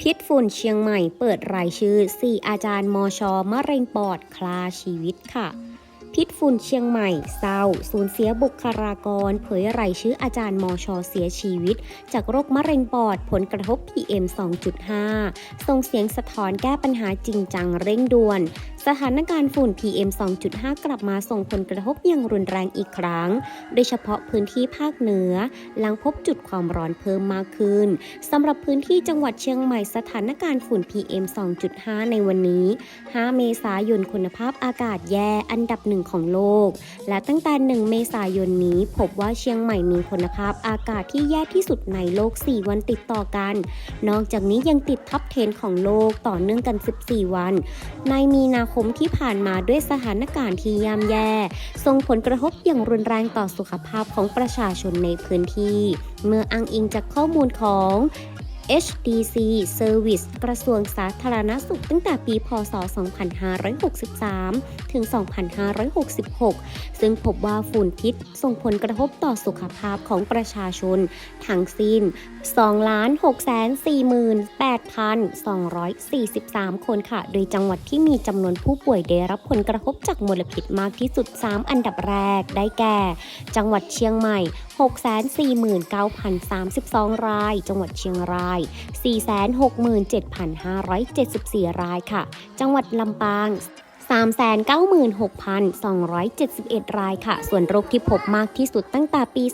พิษฝุ่นเชียงใหม่เปิดรายชื่อ 4 อาจารย์มอชอมะเร็งปอดคลาชีวิตค่ะ พิษฝุ่นเชียงใหม่เศร้า สูญเสียบุคลากร เผยรายชื่ออาจารย์มอชอเสียชีวิต จากโรคมะเร็งปอดผลกระทบ PM 2.5 ส่งเสียงสะท้อนแก้ปัญหาจริงจังเร่งด่วน สถานการณ์ฝุ่น PM 2.5 กลับมาส่งผลกระทบอย่างรุนแรงอีกครั้ง โดยเฉพาะพื้นที่ภาคเหนือ หลังพบจุดความร้อนเพิ่มมากขึ้นสำหรับพื้นที่จังหวัดเชียงใหม่สถานการณ์ฝุ่น PM 2.5 ในวันนี้ 5 เมษายนคุณภาพอากาศแย่อันดับหนึ่งของโลก และตั้งแต่ 1 เมษายนนี้ พบว่าเชียงใหม่มีคุณภาพอากาศที่แย่ที่สุดในโลก 4 วันติดต่อกัน นอกจากนี้ยังติดท็อป 10 ของโลกต่อเนื่องกัน 14 วัน ในมีนาคมที่ผ่านมาด้วยสถานการณ์ที่ย่ำแย่ ส่งผลกระทบอย่างรุนแรงต่อสุขภาพของประชาชนในพื้นที่ เมื่ออ้างอิงจากข้อมูลของ HDC Service กระทรวงสาธารณสุขตั้งแต่ปี พศ 2563 ถึง 2566 ซึ่งพบว่าฝุ่นพิษส่งผลกระทบต่อสุขภาพของประชาชน ทั้งสิ้น 2,648,243 คนค่ะ โดยจังหวัดที่มีจำนวนผู้ป่วยได้รับผลกระทบจากมลพิษมากที่สุด 3 อันดับแรก ได้แก่ จังหวัดเชียงใหม่ 649,032 ราย จังหวัดเชียงราย467,574 รายค่ะ จังหวัดลำปาง 396,271 รายค่ะ ส่วนโรคที่พบมากที่สุดตั้งแต่ปี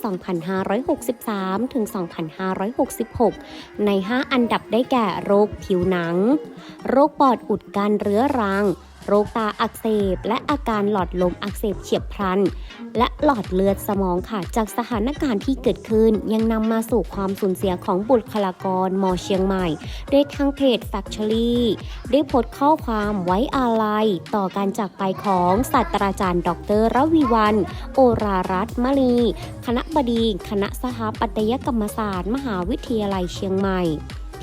2563 ถึง 2566 ใน 5 อันดับได้แก่โรคผิวหนัง โรคปอดอุดกันเรื้อรัง โรคตาอักเสบ และอาการหลอดลมอักเสบเฉียบพลัน และหลอดเลือดสมองค่ะ จากสถานการณ์ที่เกิดขึ้น ยังนำมาสู่ความสูญเสียของบุคลากรมอเชียงใหม่โดยทางเพจ Factory ได้โพสต์ข้อความไว้อาลัยต่อการจากไปของศาสตราจารย์ ดรรวีวัน โอรารัตน์มลีคณะบดี คณะสถาปัตยกรรมศาสตร์ มหาวิทยาลัยเชียงใหม่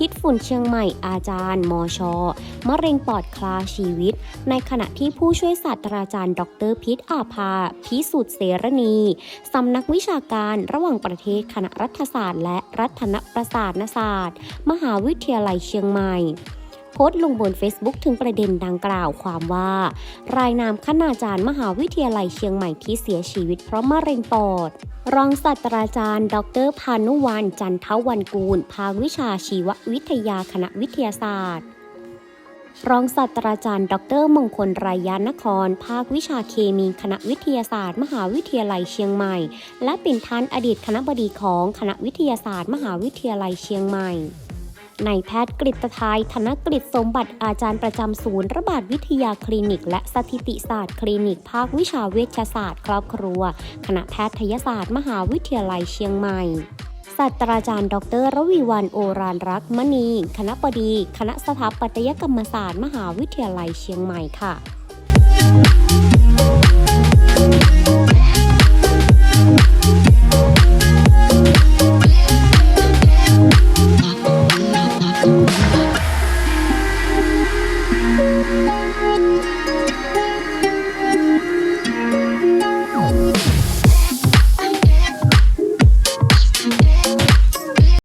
พิษฝุ่นเชียงใหม่อาจารย์ มช มะเร็งปอดคลาชีวิต ในขณะที่ผู้ช่วยศาสตราจารย์ ดรพิษอาภา พิสุทธิ์เสรณี สำนักวิชาการระหว่างประเทศคณะรัฐศาสตร์ และรัฐนประศาสนศาสตร์ มหาวิทยาลัยเชียงใหม่ พสต์ลงบน Facebook ถึงประเด็นดังกล่าวความว่า รายนามคณาจารย์มหาวิทยาลัยเชียงใหม่ที่เสียชีวิตเพราะมะเร็งปอด รองศาสตราจารย์ ดรพานุวันจันทวันกูล ภาควิชาชีววิทยาคณะวิทยาศาสตร์รองศาสตราจารย์ ดรมงคลรายานคร ภาควิชาเคมีคณะวิทยาศาสตร์ มหาวิทยาลัยเชียงใหม่ และเป็นท่านอดีตคณะบดีของคณะวิทยาศาสตร์ มหาวิทยาลัยเชียงใหม่ นายแพทย์กฤตไทยธนกฤษสมบัติอาจารย์ประจำศูนย์ระบาดวิทยาคลินิก และสถิติศาสตร์คลินิก ภาควิชาเวชศาสตร์ ครอบครัว คณะแพทยศาสตร์ มหาวิทยาลัยเชียงใหม่ศาสตราจารย์ ดรรวีวันโอรานรักษ์มณี คณะบดี คณะสถาปัตยกรรมศาสตร์ มหาวิทยาลัยเชียงใหม่ค่ะ